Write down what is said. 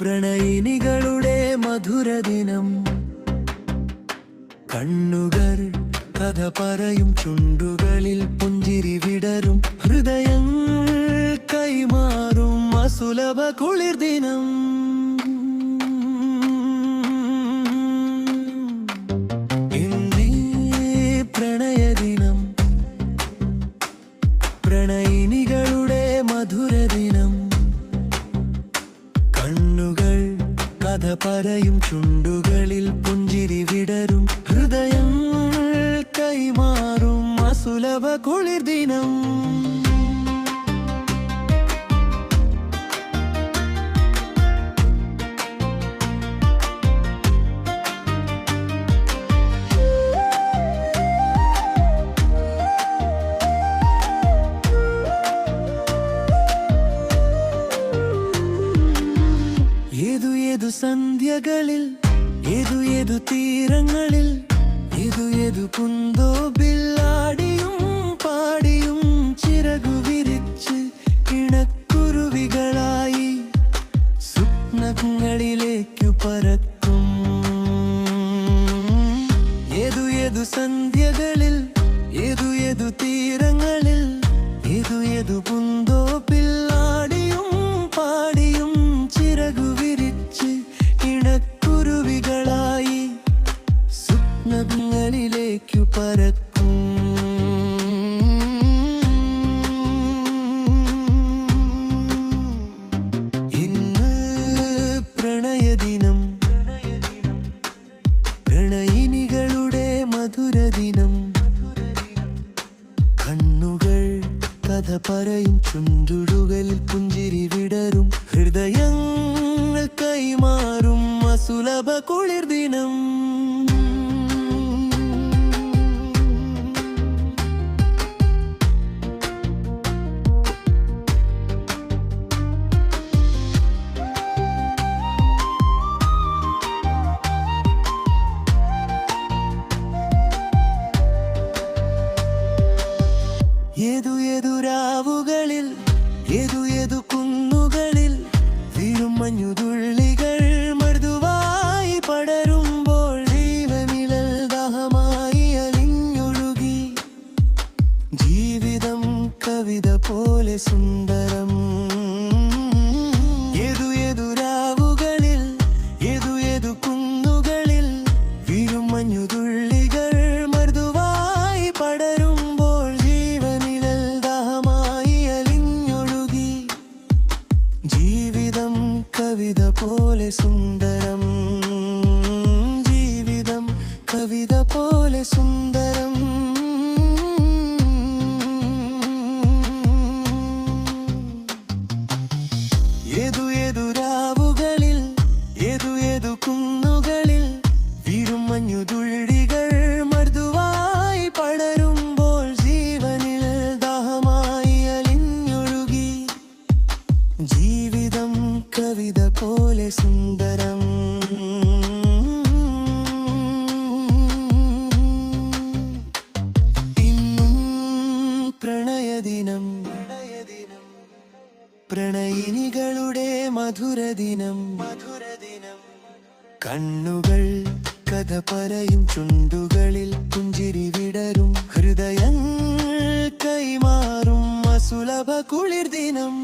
പ്രണയിനികളുടെ മധുരദിനം കണ്ണുകൾ കഥ പറയും ചുണ്ടുകളിൽ പുഞ്ചിരി വിടരും ഹൃദയം കൈമാറും അസുലഭ കുളിർ പറയും ചുണ്ടുകളിൽ പുഞ്ചിരി വിടരും. ഹൃദയം കൈമാറും അസുലഭ കുളിർ ദിനം ഏതു സന്ധ്യകളിൽ ഏതു ഏതു തീരങ്ങളിൽ ഏതു ഏതു കുന്തോ ബില്ലാടിയും പാടിയും ചിറകു വിരിച്ച് ഇണക്കുരുവികളായി സ്വപ്നങ്ങളിലേക്കു പറക്കും. ഏതു ഏതു സന്ധ്യകളിൽ ഏതു ഏതു തീരങ്ങളിൽ ഏതു ഏതു പുന്തോ സ്വപ്നങ്ങളിലേക്കു പരക്കും ഇന്ന് പ്രണയദിനം. പ്രണയിനികളുടെ മധുരദിനം. കണ്ണുകൾ കഥ പറയും ചുണ്ടുടുകളിൽ പുഞ്ചിരി വിടരും. ഹൃദയങ്ങൾ കൈമാറും അസുലഭ കുളിർ ദിനം ഏതു ഏതു രാവുകളിൽ ഏതു ഏതു കുന്നുകളിൽ വീഴും മഞ്ഞുതുള്ളികൾ മൃദുവായി പടരുമ്പോൾ ജീവനിഴൽ ദാഹമായി അലിഞ്ഞൊഴുകി. ജീവിതം കവിത പോലെ സുന്ദരം. ഏതു ഏതു രാവുകളിൽ ഏതു ഏതു കുന്നുകളിൽ വീഴും മഞ്ഞുതുള്ളികൾ കവിത പോലെ സുന്ദരം. ഏതു ഏതു രാവുകളിൽ ഏതു ഏതു കുന്നുകളിൽ വീഴും മഞ്ഞുതുള്ളികൾ മൃദുവായി പടരുമ്പോൾ ജീവനിൽ ദാഹമായി അലിഞ്ഞൊഴുകി. ജീവിതം കവിത പോലെ സുന്ദരം. മധുരദിനം. മധുരദിനം കണ്ണുകൾ കഥ പറയും ചുണ്ടുകളിൽ പുഞ്ചിരി വിടരും ഹൃദയം കൈമാറും അസുലഭ കുളിർ ദിനം